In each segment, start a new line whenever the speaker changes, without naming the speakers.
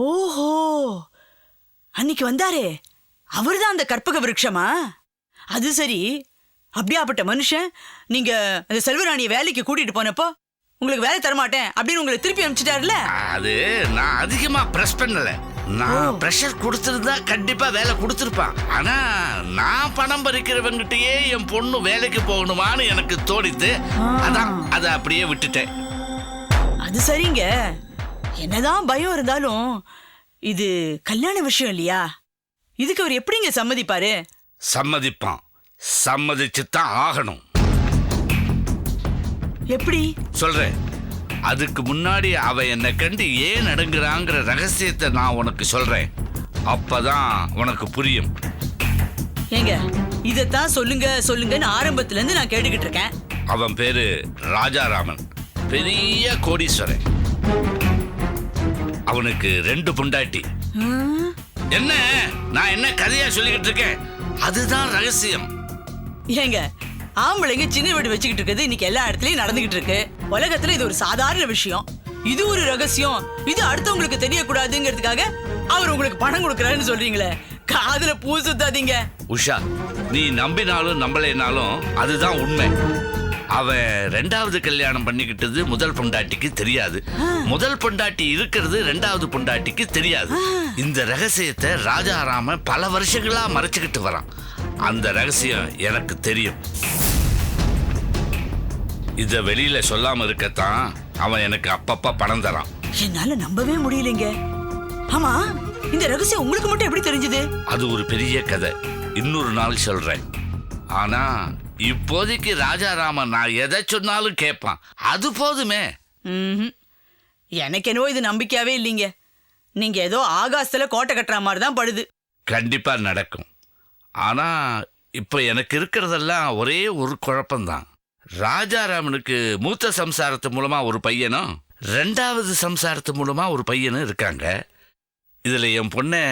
ஓஹோ! அன்னைக்கு வந்தாரே. அவர்தான் அந்த கற்பக விருட்சமா? அது சரி. அப்படியாப்பட்ட மனுஷன் நீங்க அந்த செல்வராணிய வேலைக்கு கூட்டிட்டு போனப்போ உங்களுக்கு வேலை தரமாட்டேன் அப்படின்னு உங்களை திருப்பி அனுப்பிச்சிட்டாருல
அது நான் அதிகமா பிரஸ் பண்ணல. நான் பிரஷர் கொடுத்திருந்தா கண்டிப்பா வேலை கொடுத்திருப்பான். ஆனா நான் பணம் பறிக்கிறவங்கிட்டயே என் பொண்ணு வேலைக்கு போகணுமான்னு எனக்கு தோணித்து அதான் அதை அப்படியே விட்டுட்டேன்.
அது சரிங்க. என்னதான் பயம் இருந்தாலும் இது கல்யாண விஷயம் இல்லையா? இதுக்கு அவர் எப்படிங்க சம்மதிப்பாரு?
சம்மதிப்பான். சம்மதிச்சுத்தான் ஆகணும்.
எப்படி?
சொல்றேன். அதுக்கு முன்னாடி அவ என்னை கண்டு ஏன் நடுங்குறாங்கிற ரகசியத்தை நான் உனக்கு சொல்றேன். அப்பதான் உனக்கு புரியும்.
ஏங்க இதத்தான் சொல்லுங்க சொல்லுங்கன்னு ஆரம்பத்துல இருந்து நான் கேட்டுக்கிட்டு இருக்கேன்.
அவன் பேரு ராஜாராமன். பெரிய கோடீஸ்வரன். அவனுக்கு ரெண்டு பொண்டாட்டி. என்ன? நான் என்ன கதையா சொல்லிக்கிட்டு இருக்கேன்? அதுதான் ரகசியம்.
ஏங்க ஆம்பளைங்க சின்ன வீடு வச்சுக்கிட்டு இருக்குது இன்னைக்கு எல்லா இடத்துலயும் நடந்துகிட்டு இருக்கு. உலகத்துல இது ஒரு சாதாரண விஷயம். இது ஒரு ரகசியம். இது அடுத்தவங்களுக்கு தெரியக்கூடாதுங்கிறதுக்காக அவர் உங்களுக்கு பணம் கொடுக்கறாருன்னு சொல்றீங்களே. காதுல பூ சுத்தாதீங்க.
உஷா நீ நம்பினாலும் நம்பலைனாலும் அதுதான் உண்மை. அவன் ரெண்டாவது கல்யாணம் பண்ணிக்கிட்டது முதல் பொண்டாட்டிக்கு தெரியாது. முதல் பொண்டாட்டி இருக்கிறது ரெண்டாவது பொண்டாட்டிக்கு தெரியாது. இந்த ரகசியத்தை ராஜாராமன் பல வருஷங்களா மறைச்சுக்கிட்டு வரான். அந்த ரகசியம் எனக்கு தெரியும். இத வெளியில சொல்லாம இருக்கத்தான் அவன் எனக்கு அப்பப்ப பணம் தரான்.
என்னால நம்பவே முடியலைங்க. ஆமா இந்த ரகசியம் உங்களுக்கு மட்டும் எப்படி தெரிஞ்சது?
அது ஒரு பெரிய கதை. இன்னொரு நாள் சொல்றேன். ஆனா இப்போதைக்கு ராஜாராமன் நான் எதை சொன்னாலும் கேட்பான். அது போதுமே.
எனக்கு என்னவோ இது நம்பிக்கையாவே இல்லைங்க. நீங்க ஏதோ ஆகாசத்துல கோட்டை கட்டுற மாதிரி தான் படுது.
கண்டிப்பா நடக்கும். ஆனா இப்ப எனக்கு இருக்கிறதெல்லாம் ஒரே ஒரு குழப்பம்தான். ராஜாராமனுக்கு மூத்த சம்சாரத்து மூலமா ஒரு பையனும் ரெண்டாவது சம்சாரத்து மூலமா ஒரு பையனும் இருக்காங்க. இதுல என் பொண்ணை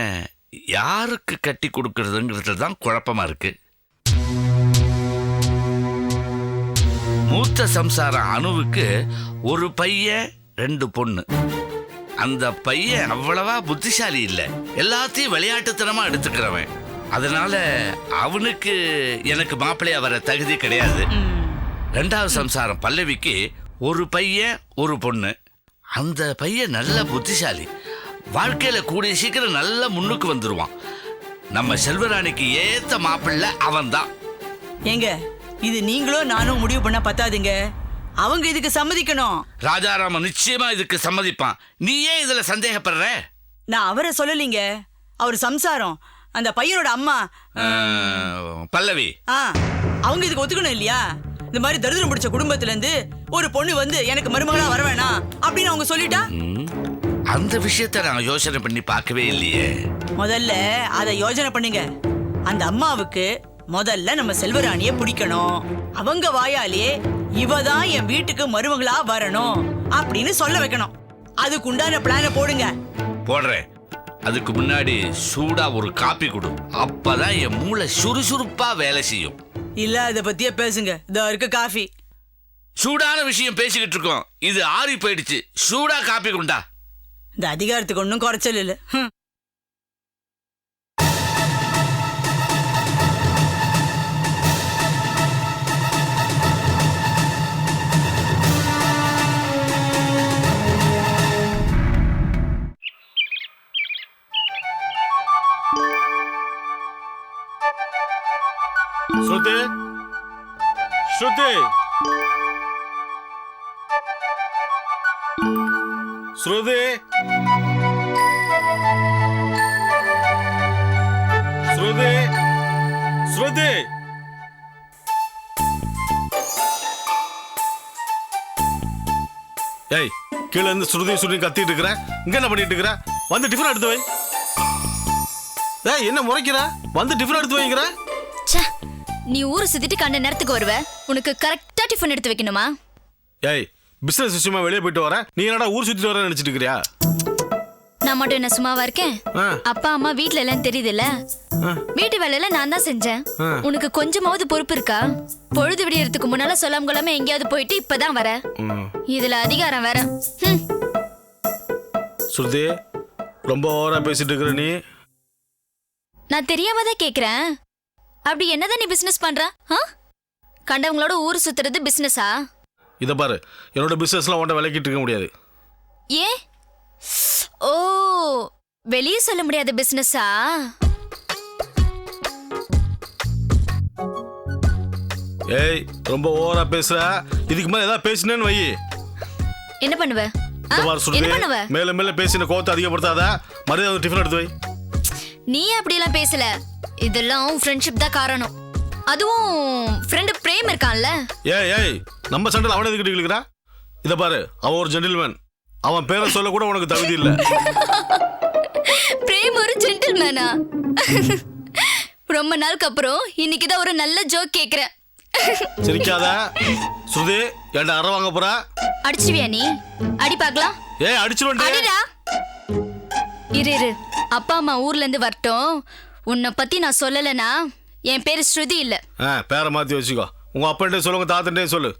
யாருக்கு கட்டி கொடுக்கறதுங்கிறது தான் குழப்பமா இருக்கு. மூத்த சம்சாரம் அணுவுக்கு ஒரு பையன் ரெண்டு பொண்ணு. அந்த பையன் அவ்வளவா புத்திசாலி இல்ல. எல்லாத்தையும் விளையாட்டுத்தனமா எடுத்துக்கிறவன். அதனால அவனுக்கு எனக்கு மாப்பிள்ளையா வர தகுதி கிடையாது. ரெண்டாவது சம்சாரம் பல்லவிக்கு ஒரு பையன் ஒரு பொண்ணு. அந்த பையன் நல்ல புத்திசாலி. வாழ்க்கையில கூடிய சீக்கிரம் நல்ல முன்னுக்கு வந்துருவான். நம்ம செல்வராணிக்கு ஏத்த மாப்பிள்ளை அவன்தான்.
ஏங்க இது நீங்களும் நானும் முடிவு பண்ண பத்தாதுங்க. அவங்க இதுக்கு சம்மதிக்கணும்.
ராஜாராமன் நிச்சயமா இதுக்கு சம்மதிப்பான். நீ ஏன் இதுல சந்தேகப்படுற?
நான் அவரை சொல்லலீங்க. அவர் சம்சாரம். அந்த பையனோட அம்மா.
பல்லவி.
ஆ அவங்க இதுக்கு ஒத்துக்கணும் இல்லையா? இந்த மாதிரி தரித்திரம் பிடிச்ச குடும்பத்துல இருந்து ஒரு பொண்ணு வந்து எனக்கு மருமகளா வர வேணாம் அப்படின்னு அவங்க சொல்லிட்டா?
அந்த விஷயத்தை நான் யோசனை பண்ணி பார்க்கவே இல்லையே.
முதல்ல அதை யோசனை பண்ணுங்க. அந்த அம்மாவுக்கு முதல்ல நம்ம செல்வராணிய பிடிக்கணும். அவங்க வாயாலே இவ தான் என் வீட்டுக்கு மருமகளா வரணும் அப்படின்னு சொல்ல வைக்கணும். அதுக்கு உண்டான பிளான போடுங்க.
போடுறேன். அதுக்கு முன்னாடி சூடா ஒரு காப்பி கொடு. அப்பதான் என் மூளை சுறுசுறுப்பா வேலை செய்யும்.
இல்ல அத பத்தியே பேசுங்க. இதோ இருக்கு காஃபி.
சூடான விஷயம் பேசிக்கிட்டு இருக்கோம். இது ஆறி போயிடுச்சு. சூடா காப்பி கொண்டா.
இந்த அதிகாரத்துக்கு ஒன்றும் குறைச்சல் இல்ல.
ஸ்ருதி ஏய் கீழே இருந்து ஸ்ருதி ஸ்ருதி கத்திட்டு இருக்கிற. இங்க என்ன பண்ணிட்டு இருக்கிற? வந்து டிஃபன் எடுத்து வை. ஏய் என்ன முறைக்கிற? வந்து டிஃபன் எடுத்து வைங்கிற.
ச்சே நீ ஊரை சுத்திட்டு கண்ட நேரத்துக்கு வருவ. உனக்கு கரெக்டா டிஃபன் எடுத்து வைக்கணுமா?
ஏய் பிசினஸ் விஷயமா வெளியே போயிட்டு வரேன் நீ என்னடா ஊர் சுத்திட்டு வரேன்னு நினைச்சிட்டு இருக்கிறியா?
நான் மட்டும் என்ன சும்மாவா இருக்கேன். அப்பா அம்மா வீட்ல எல்லாம் தெரியுதுல்ல. வீட்டு வேலையில நான் தான் செஞ்சேன். உனக்கு கொஞ்சமாவது பொறுப்பு இருக்கா பொழுது விடியறதுக்கு முன்னால சொல்லாம கொள்ளாம எங்கேயாவது போயிட்டு இப்பதான் வர. இதுல அதிகாரம் வேற.
ஸ்ருதி ரொம்ப ஓவரா பேசிட்டு இருக்கிற நீ
நான் தெரியாம தான் கேக்குறேன் அப்படி என்னதான் நீ பிசினஸ் பண்ற? கண்டவங்களோட ஊர் சுத்துறது பிசினஸா
இதை பாரு என்னோட பிசினஸ்லாம் உன்ட்ட விளக்கிட்டு இருக்க முடியாது
ஏ ஓ வெளியே சொல்ல முடியாத பிசினஸா
ஏய் ரொம்ப ஓவரா பேசுற. இதுக்கு மேல ஏதாவது பேசினேன்னு வை.
என்ன பண்ணுவ?
மாதிரி
என்ன பண்ணுவ?
மேல மேல பேசின கோவத்தை அதிகப்படுத்தாத. மரியாதை டிஃபன் எடுத்து வை.
நீ அப்படியெல்லாம் பேசல? இதெல்லாம் ஃப்ரெண்ட்ஷிப் தான் காரணம். அதுவும் ஃப்ரெண்டு பிரேம் இருக்கான்ல?
ஏய் ஏய் நம்ம சண்டையில் அவனை எதுக்கிட்டு இருக்கிறா இதை பாரு அவன் ஒரு ஜென்டில்மேன் அவன் பேரை சொல்ல கூட உனக்கு தகுதி இல்லை.
பிரேம் ஒரு ஜென்டில்மேனா ரொம்ப நாளுக்கு அப்புறம் இன்னைக்கு தான் ஒரு நல்ல ஜோக் கேக்குறேன்.
சிரிக்காத. சுருதி ஏன்டா அற வாங்க போற?
அடிச்சுவியா நீ? அடி பார்க்கலாம்.
ஏய் அடிச்சிருவேன்
அடிடா. இரு இரு. அப்பா அம்மா ஊர்ல இருந்து வரட்டும். உன்னை பத்தி நான் சொல்லலைனா என் பேரு ஸ்ருதி இல்ல.
ஆ பேரை மாற்றி வச்சுக்கோ. உங்கள் அப்பன்ட்டே சொல்லு உங்கள் தாத்தன்ட்டே சொல்லு.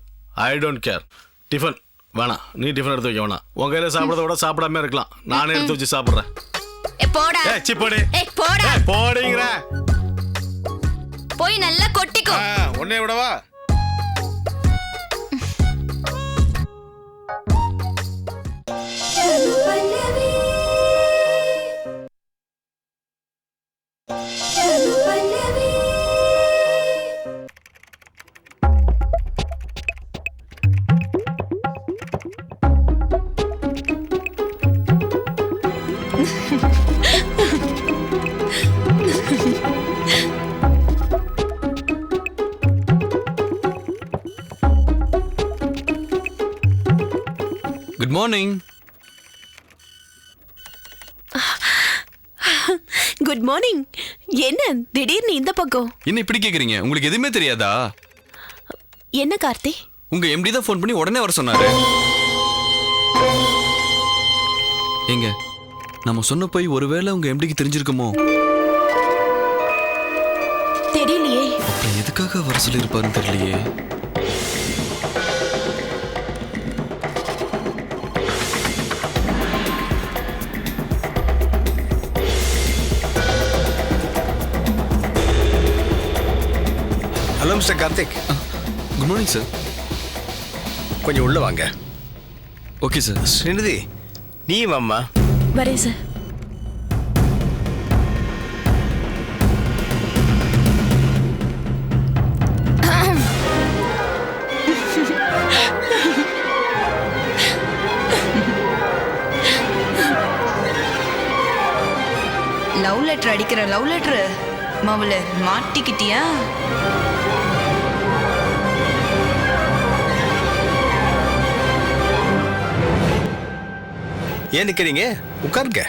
ஐ டோன்ட் கேர் டிஃபன் வேணாம் நீ டிஃபன் எடுத்து வைக்க வேணாம் உன் கையில் சாப்பிட்றத விட சாப்பிடாம இருக்கலாம். நானே எடுத்து வச்சு சாப்பிட்றேன்.
ஏ போடா.
ஏ சி போடி.
ஏய் போடா.
ஏய் போடிங்கிற.
போய் நல்லா கொட்டிக்கோ.
உன்னே விடவா?
மார்னிங்
குட் மார்னிங் என்ன திடீர்னு இந்த பக்கம்?
என்ன இப்படி கேக்குறீங்க? உங்களுக்கு எதுவுமே தெரியாதா?
என்ன கார்த்தி?
உங்க எம்டி தான் ஃபோன் பண்ணி உடனே வர சொன்னாரு. ஏங்க நம்ம சொன்ன போய் ஒருவேளை உங்க எம்டிக்கு தெரிஞ்சிருக்குமோ?
தெரியலையே.
அப்புறம் எதுக்காக வர சொல்லியிருப்பாருன்னு தெரியலையே.
Mister Karthik
good morning sir
கொஞ்சம் உள்ள வாங்க.
ஓகே சார்
ஸ்ரீநிதி நீ வாம்மா.
வரேன் சார்
லவ் லெட்டர் அடிக்கிற லவ் லெட்டர் மாவுல மாட்டிக்கிட்டியா?
ஏன் நிக்கிறீங்க? உட்காருங்க.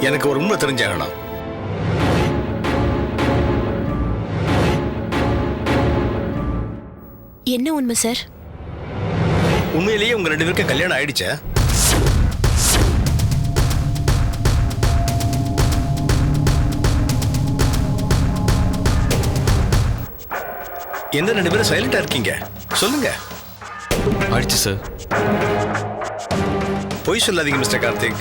எனக்கு ஒரு உண்மை தெரிஞ்சாகணும்
என்ன உண்மை சார்?
உண்மையிலேயே உங்க ரெண்டு பேருக்கு கல்யாணம் ஆயிடுச்சா? என்ன ரெண்டு பேரும் சைலண்டா இருக்கீங்க? சொல்லுங்க.
ஆயிடுச்சு சார்
பொய் சொல்லாதீங்க மிஸ்டர் கார்த்திக்.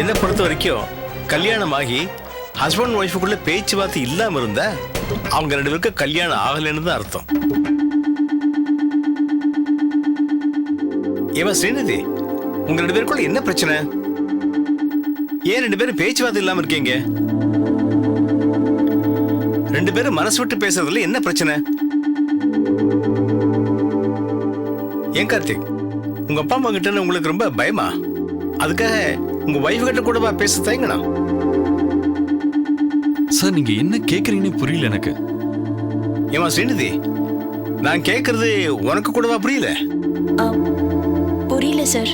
என்னை பொறுத்த வரைக்கும் கல்யாணம் ஆகி ஹஸ்பண்ட் ஒய்ஃபுக்குள்ள பேச்சுவார்த்தை இல்லாம இருந்தா அவங்க ரெண்டு பேருக்கு கல்யாணம் ஆகலைன்னு தான் அர்த்தம். ஏவா ஸ்ரீநிதி உங்க ரெண்டு பேருக்குள்ள என்ன பிரச்சனை? ஏன் ரெண்டு பேரும் பேச்சுவார்த்தை இல்லாம இருக்கீங்க? ரெண்டு பேரும் மனசு விட்டு பேசுறதுல என்ன பிரச்சனை? ஏன் கார்த்திக் உங்க அப்பா அம்மா கிட்ட உங்களுக்கு ரொம்ப பயமா? அதுக்காக உங்க ஒய்ஃப் கிட்ட கூடவா பேச தயங்கண்ணா
சார் நீங்க என்ன கேக்குறீங்கன்னு புரியல எனக்கு.
ஏமா ஸ்ரீநிதி நான் கேக்குறது உனக்கு கூடவா புரியல?
புரியல சார்.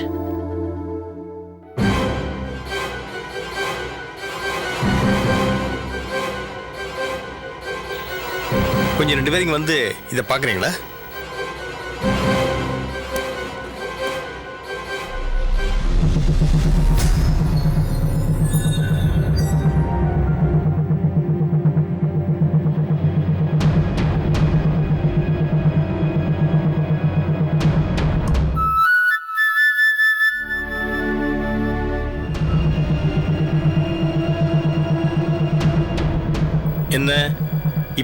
கொஞ்சம் ரெண்டு பேரும் வந்து இதை பாக்குறீங்களா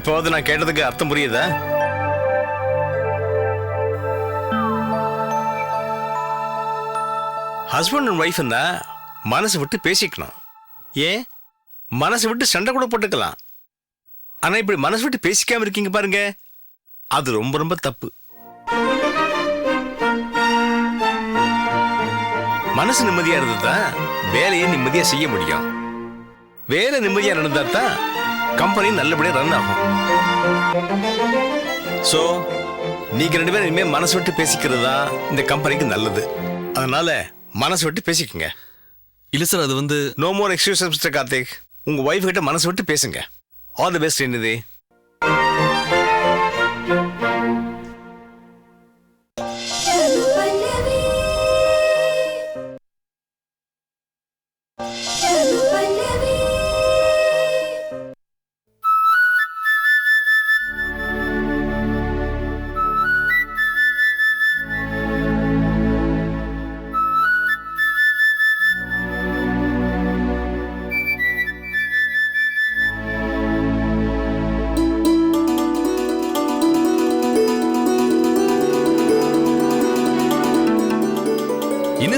இப்போது நான் கேட்டதுக்கு அர்த்தம் புரியுதா? ஹஸ்பண்ட் அண்ட் ஒய்ஃப் இருந்தா மனசை விட்டு பேசிக்கணும். ஏன்? மனசை விட்டு சண்டை கூட போட்டுக்கலாம். ஆனால் இப்படி மனசு விட்டு பேசிக்காம இருக்கீங்க பாருங்க. அது ரொம்ப ரொம்ப தப்பு. மனசு நிம்மதியா இருந்தது தான் வேலையை நிம்மதியா செய்ய முடியும். வேலை நிம்மதியா நடந்தா தான் கம்பெனி நல்லபடியாக ரன் ஆகும். சோ நீங்க ரெண்டு பேரும் இனிமே மனசு விட்டு பேசிக்கிறது தான் இந்த கம்பெனிக்கு நல்லது. அதனால மனசு விட்டு பேசிக்கங்க.
இல்ல சார் அது வந்து
no more excuse mister Karthik உங்க ஒய்ஃப் கிட்ட மனசு விட்டு பேசுங்க. ஆல் தி பெஸ்ட் என்னது?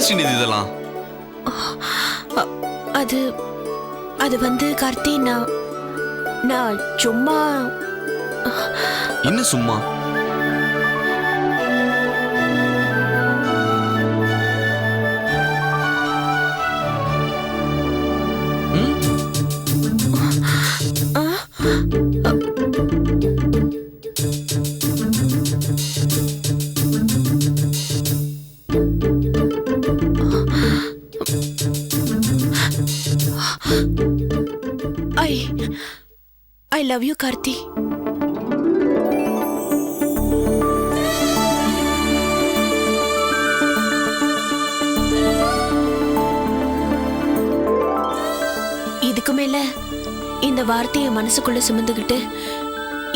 ஸ்ரீநிதி இதெல்லாம்.
அது அது வந்து கார்த்தி நான் நான் சும்மா
என்ன சும்மா?
லவ் யூ கார்த்தி இதுக்கு மேல இந்த வார்த்தையை மனசுக்குள்ள சுமந்துக்கிட்டு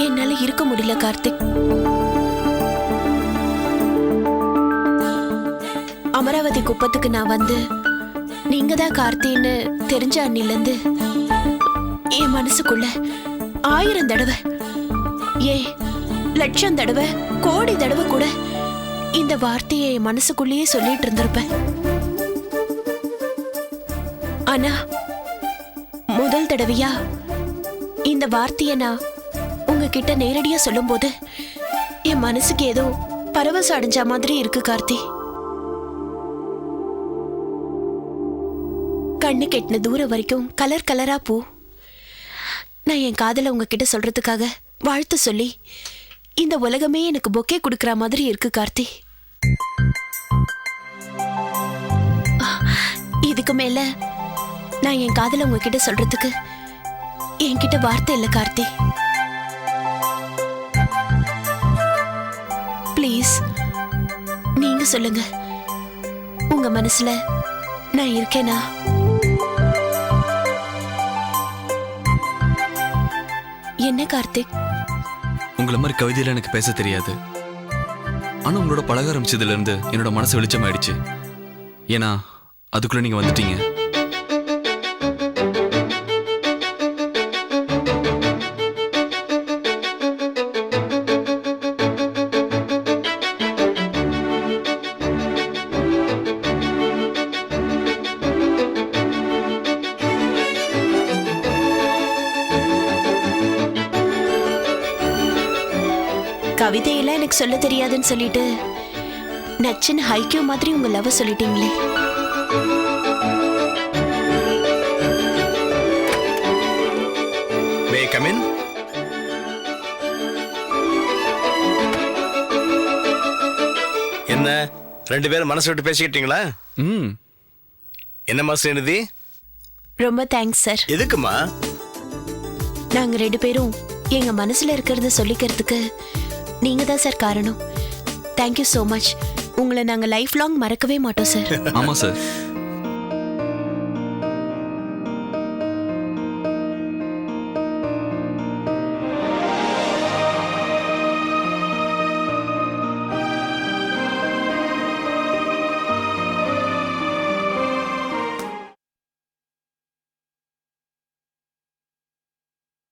என்னால இருக்க முடியல கார்த்திக் அமராவதி குப்பத்துக்கு நான் வந்து நீங்க தான் கார்த்தின்னு தெரிஞ்ச அன்னிலேருந்து என் மனசுக்குள்ள ஆயிரம் தடவை. ஏ லட்சம் தடவை கோடி தடவை கூட இந்த வார்த்தையை என் மனசுக்குள்ளேயே சொல்லிட்டு இருந்திருப்பேன். ஆனா முதல் தடவையா இந்த வார்த்தையை நான் உங்ககிட்ட நேரடியா சொல்லும்போது என் மனசுக்கு ஏதோ பரவசம் அடைஞ்ச மாதிரி இருக்கு கார்த்தி. கண்ணு கெட்டின தூரம் வரைக்கும் கலர் கலரா பூ நான் என் காதலை உங்ககிட்ட சொல்றதுக்காக வாழ்த்து சொல்லி இந்த உலகமே எனக்கு பொக்கே கொடுக்கற மாதிரி இருக்கு கார்த்தி. இதுக்கு மேல நான் என் காதலை உங்ககிட்ட சொல்றதுக்கு என்கிட்ட வார்த்தை இல்லை கார்த்தி. ப்ளீஸ் நீங்க சொல்லுங்க. உங்க மனசுல நான் இருக்கேனா? என்ன கார்த்திக்?
உங்களை மாதிரி கவிதையில எனக்கு பேச தெரியாது. ஆனா உங்களோட பழக ஆரம்பிச்சதுல இருந்து என்னோட மனசு வெளிச்சமாயிடுச்சு. ஏன்னா அதுக்குள்ள நீங்க வந்துட்டீங்க.
கவிதையெல்லாம் எனக்கு சொல்ல தெரியாதுன்னு சொல்லிட்டு நச்சுன்னு ஹைக்கியூ மாதிரி உங்க லவ் சொல்லிட்டீங்களே.
மே கமின் என்ன ரெண்டு பேரும் மனசு விட்டு பேசிக்கிட்டீங்களா?
ம்.
என்ன மாஸ்டர் என்னது
ரொம்ப தேங்க்ஸ் சார்
எதுக்குமா
நாங்க ரெண்டு பேரும் எங்க மனசுல இருக்கிறத சொல்லிக்கிறதுக்கு நீங்க தான் சார் காரணம். தேங்க்யூ ஸோ மச் உங்களை நாங்க லைஃப் லாங் மறக்கவே மாட்டோம் சார்
ஆமா சார்